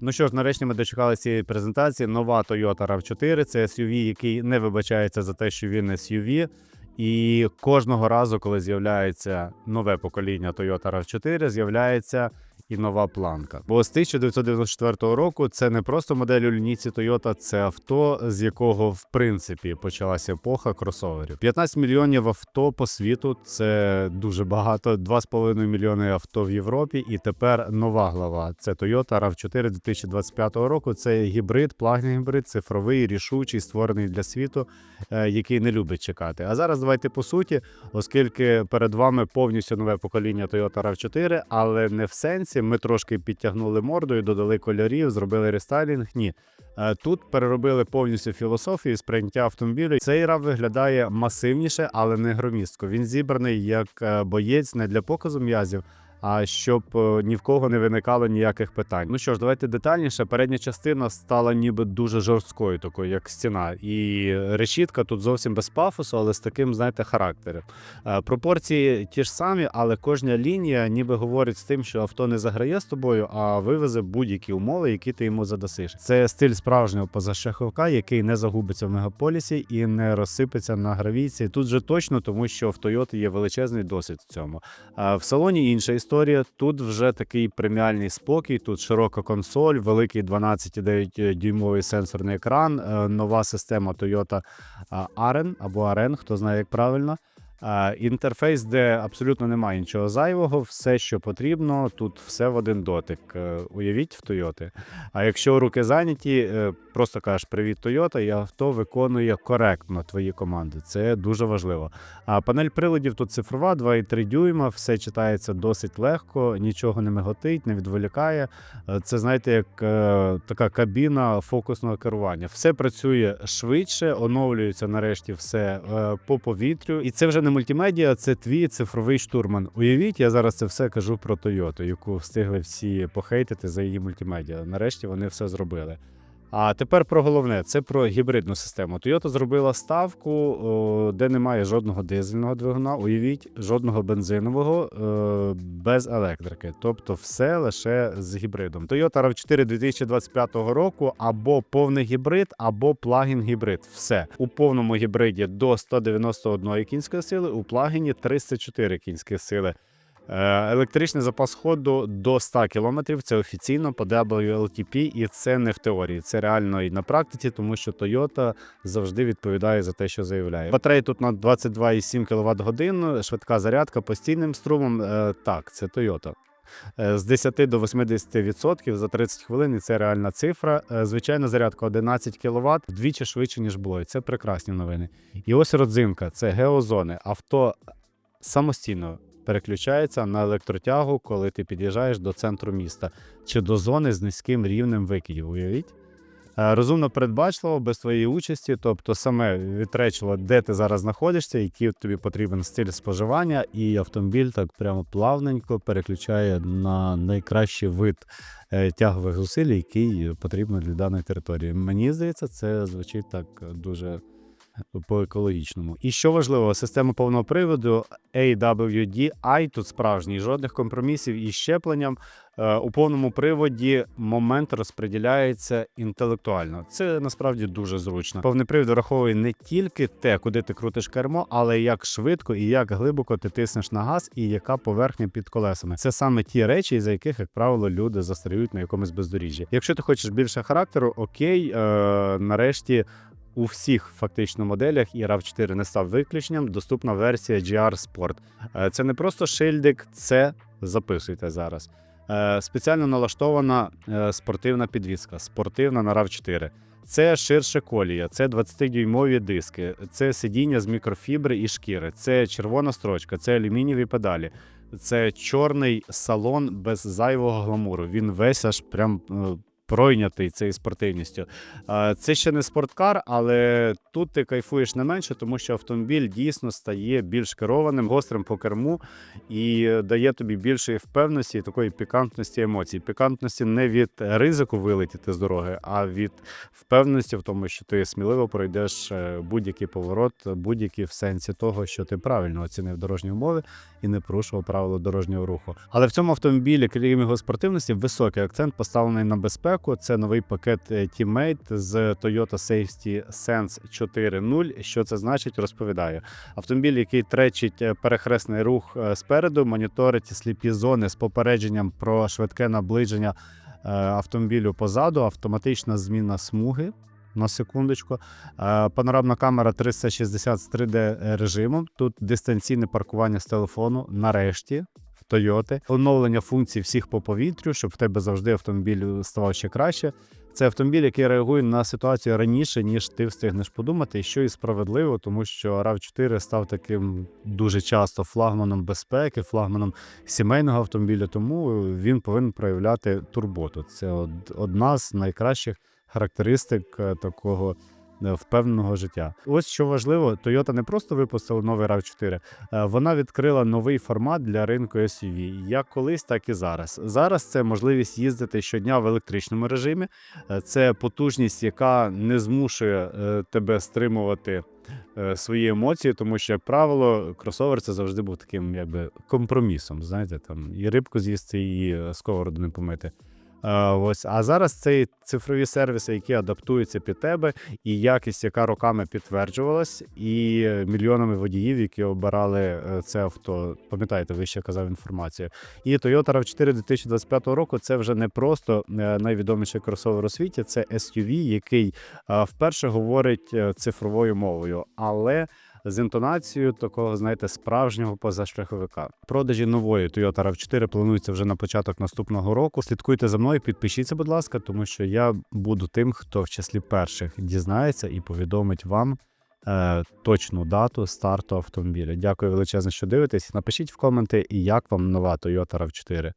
Ну що ж, нарешті ми дочекалися цієї презентації. Нова Toyota RAV4. Це SUV, який не вибачається за те, що він SUV. І кожного разу, коли з'являється нове покоління Toyota RAV4, з'являється і нова планка. Бо з 1994 року це не просто модель у лінійці Toyota, це авто, з якого в принципі почалася епоха кросоверів. 15 мільйонів авто по світу це дуже багато. 2,5 мільйони авто в Європі. І тепер нова глава. Це Toyota RAV4 2025 року. Це гібрид, плагін гібрид, цифровий, рішучий, створений для світу, е, який не любить чекати. А зараз давайте по суті, оскільки перед вами повністю нове покоління Toyota RAV4, але не в сенсі. Ми трошки підтягнули мордою, додали кольорів, зробили рестайлінг. Ні. Е, Тут переробили повністю філософію сприйняття автомобілю. Цей рав виглядає масивніше, але не громістко. Він зібраний як е, боєць не для показу м'язів, а щоб е, ні в кого не виникало ніяких питань. Ну що ж, давайте детальніше. Передня частина стала ніби дуже жорсткою, такою як стіна. І решітка тут зовсім без пафосу, але з таким, знаєте, характером. Е, Пропорції ті ж самі, але кожна лінія ніби говорить з тим, що авто не заграє з тобою, а вивезе будь-які умови, які ти йому задасиш. Це стиль справжнього позашаховка, який не загубиться в мегаполісі і не розсипеться на гравійці. Тут же точно, тому що в Toyota є величезний досвід в цьому. В салоні інша історія. Тут вже такий преміальний спокій. Тут широка консоль, великий 12,9 дюймовий сенсорний екран, е, нова система Toyota а, Aren або Aren, хто знає, як правильно. Інтерфейс, де абсолютно немає нічого зайвого, все, що потрібно, тут все в один дотик. Е, Уявіть в Toyota. А якщо руки зайняті, е, просто кажеш привіт, Toyota, і авто виконує коректно твої команди. Це дуже важливо. А панель приладів тут цифрова, 2,3 дюйма, все читається досить легко, нічого не миготить, не відволікає. Е, Це знаєте, як така кабіна фокусного керування. Все працює швидше, оновлюється нарешті все по повітрю. І це вже не мультимедіа, це твій цифровий штурман. Уявіть, я зараз це все кажу про Toyota, яку встигли всі похейтити за її мультимедіа. Нарешті вони все зробили. А тепер про головне це про гібридну систему. Toyota зробила ставку, де немає жодного дизельного двигуна. Уявіть, жодного бензинового е, без електрики. Тобто все лише з гібридом. Toyota RAV4 2025 року або повний гібрид, або плагін гібрид. Все у повному гібриді до 191 кінської сили, у плагіні 304 кінські сили. Е, Електричний запас ходу до 100 км – це офіційно по WLTP, і це не в теорії, це реально і на практиці, тому що Toyota завжди відповідає за те, що заявляє. Батарея тут на 22,7 кВт годин, швидка зарядка постійним струмом. Е, Так, це Toyota. Е, З 10 до 80% за 30 хвилин і це реальна цифра. Звичайна зарядка 11 кВт, вдвічі швидше, ніж було. І це прекрасні новини. І ось родзинка це геозони. Авто самостійно переключається на електротягу, коли ти під'їжджаєш до центру міста чи до зони з низьким рівнем викидів. Уявіть. Е, Розумно передбачливо, без твоєї участі, тобто саме відречило, де ти зараз знаходишся, який тобі потрібен стиль споживання, і автомобіль так прямо плавненько переключає на найкращий вид е, тягових зусиль, який потрібен для даної території. Мені здається, це звучить так дуже по екологічному. І що важливо, система повного приводу AWD-I тут справжній, жодних компромісів із щепленням. Е, У повному приводі момент розподіляється інтелектуально. Це насправді дуже зручно. Повний привід враховує не тільки те, куди ти крутиш кермо, але як швидко і як глибоко ти тиснеш на газ, і яка поверхня під колесами. Це саме ті речі, за яких, як правило, люди застаріють на якомусь бездоріжжі. Якщо ти хочеш більше характеру, окей, е, нарешті. У всіх фактично моделях і RAV4 не став виключенням. Доступна версія GR Sport. Е, Це не просто шильдик, це записуйте зараз. Е, Спеціально налаштована е, спортивна підвізка, спортивна на RAV4. Це ширше колія, це 20-дюймові диски, це сидіння з мікрофібри і шкіри, це червона строчка, це алюмінієві педалі, це чорний салон без зайвого гламуру. Він весь аж прям пройнятий цією спортивністю. Це ще не спорткар, але тут ти кайфуєш не менше, тому що автомобіль дійсно стає більш керованим, гострим по керму і дає тобі більшої впевненості і такої пікантності емоцій. Пікантності не від ризику вилетіти з дороги, а від впевненості в тому, що ти сміливо пройдеш е, будь-який поворот, будь-який в сенсі того, що ти правильно оцінив дорожні умови і не порушував правила дорожнього руху. Але в цьому автомобілі, крім його спортивності, високий акцент поставлений на безпеку. Безпеку. Це новий пакет е, Teammate з Toyota Safety Sense 4.0. Що це значить, розповідаю. Автомобіль, який тречить е, перехресний рух е, спереду, моніторить сліпі зони з попередженням про швидке наближення е, автомобілю позаду, автоматична зміна смуги. На секундочку. Е, Панорамна камера 360 з 3D режимом. Тут дистанційне паркування з телефону. Нарешті Toyota. Оновлення функцій всіх по повітрю, щоб в тебе завжди автомобіль ставав ще краще. Це автомобіль, який реагує на ситуацію раніше, ніж ти встигнеш подумати, що і справедливо, тому що rav 4 став таким дуже часто флагманом безпеки, флагманом сімейного автомобіля. Тому він повинен проявляти турботу. Це одна з найкращих характеристик е, такого впевненого життя. Ось що важливо, Toyota не просто випустила новий rav 4 е, вона відкрила новий формат для ринку SUV, як колись, так і зараз. Зараз це можливість їздити щодня в електричному режимі. Е, Це потужність, яка не змушує е, тебе стримувати е, свої емоції, тому що, як правило, кросовер це завжди був таким якби компромісом. Знаєте, там і рибку з'їсти, і е, сковороду не помити. Е, Ось, а зараз це цифрові сервіси, які адаптуються під тебе, і якість, яка роками підтверджувалась, і мільйонами водіїв, які обирали е, це авто. Пам'ятаєте, ви ще казав інформацію. І Toyota RAV4 2025 року це вже не просто е, найвідоміший кросовер у світі, це SUV, який вперше говорить цифровою мовою, але з інтонацією такого, знаєте, справжнього позашляховика. Продажі нової Toyota RAV4 плануються вже на початок наступного року. Слідкуйте за мною, підпишіться, будь ласка, тому що я буду тим, хто в числі перших дізнається і повідомить вам е, точну дату старту автомобіля. Дякую величезно, що дивитесь. Напишіть в коменти, і як вам нова Toyota RAV4.